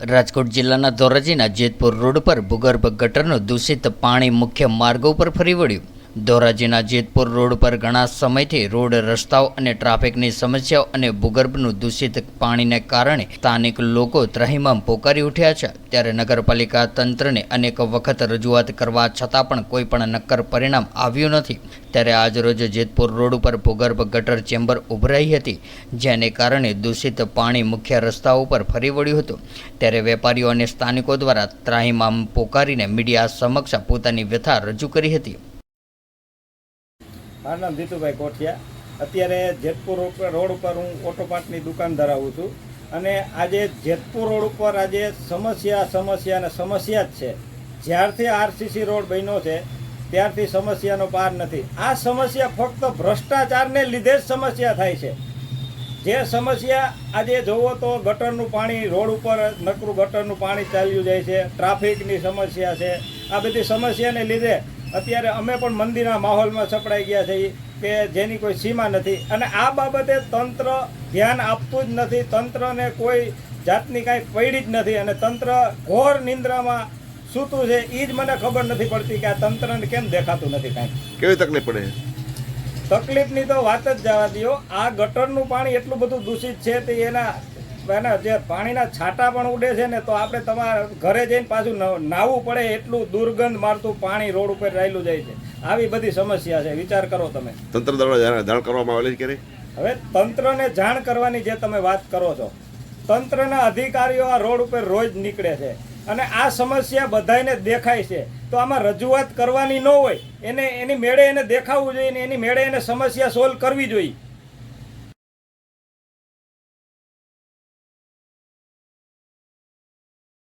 રાજકોટ જિલ્લાના ધોરાજીના જેતપુર રોડ પર ભૂગર્ભ ગટરનું દૂષિત પાણી મુખ્ય માર્ગો પર ફરી વળ્યું. ધોરાજીના જેતપુર રોડ પર ઘણા સમયથી રોડ રસ્તાઓ અને ટ્રાફિકની સમસ્યાઓ અને ભૂગર્ભનું દૂષિત પાણીને કારણે સ્થાનિક લોકો ત્રહિમામ પોકારી ઉઠ્યા છે. ત્યારે નગરપાલિકા તંત્રને અનેક વખત રજૂઆત કરવા છતાં પણ કોઈ પણ નક્કર પરિણામ આવ્યું નથી. ત્યારે આજરોજ જેતપુર રોડ ઉપર ભૂગર્ભ ગટર ચેમ્બર ઉભરાઈ હતી, જેને કારણે દૂષિત પાણી મુખ્ય રસ્તાઓ ઉપર ફરી વળ્યું હતું. ત્યારે વેપારીઓ અને સ્થાનિકો દ્વારા ત્રાહિમામ પોકારીને મીડિયા સમક્ષ પોતાની વ્યથા રજૂ કરી હતી. મારું નામ જીતુભાઈ કોઠિયા. અત્યારે જેતપુર રોડ ઉપર હું ઓટો પાર્ટની દુકાન ધરાવું છું. અને આજે જેતપુર રોડ ઉપર આજે સમસ્યા સમસ્યા અને સમસ્યા જ છે. જ્યારથી આરસીસી રોડ બન્યો છે, ત્યારથી સમસ્યાનો પાર નથી. આ સમસ્યા ફક્ત ભ્રષ્ટાચારને લીધે જ સમસ્યા થાય છે. જે સમસ્યા આજે જોવો તો ગટરનું પાણી રોડ ઉપર નકરું ગટરનું પાણી ચાલ્યું જાય છે. ટ્રાફિકની સમસ્યા છે. આ બધી સમસ્યાને લીધે અત્યારે અમે પણ મંદિરના માહોલમાં સપડાઈ ગયા છીએ કે જેની કોઈ સીમા નથી. અને આ બાબતે તંત્ર ધ્યાન આપતું જ નથી. તંત્રને કોઈ જાતની કાંઈ પડી જ નથી. અને તંત્ર ઘોર નિંદ્રામાં સૂતું છે. એ જ મને ખબર નથી પડતી કે આ તંત્રને કેમ દેખાતું નથી કાંઈ. કેવી તકલીફ પડે? તકલીફની તો વાત જ જવા દો આ ગટરનું પાણી એટલું બધું દૂષિત છે તે એના એના જે પાણીના છાંટા પણ ઉડે છે ને તો આપણે તમારા ઘરે જઈને પાછું ન- નાહવું પડે એટલું દુર્ગંધ મારતું પાણી રોડ ઉપર રહેલું જાય છે. આવી બધી સમસ્યા છે. વિચાર કરો તમે. તંત્ર દ્વારા જાણ કરવામાં આવેલી છે હવે તંત્રને જાણ કરવાની જે તમે વાત કરો છો તંત્રના અધિકારીઓ આ રોડ ઉપર રોજ નીકળે છે. અને આ સમસ્યા બધાને દેખાય છે. તો આમાં રજૂઆત કરવાની ન હોય એને એની મેળે એને દેખાવું જોઈએ એની મેળે એને સમસ્યા સોલ્વ કરવી જોઈએ.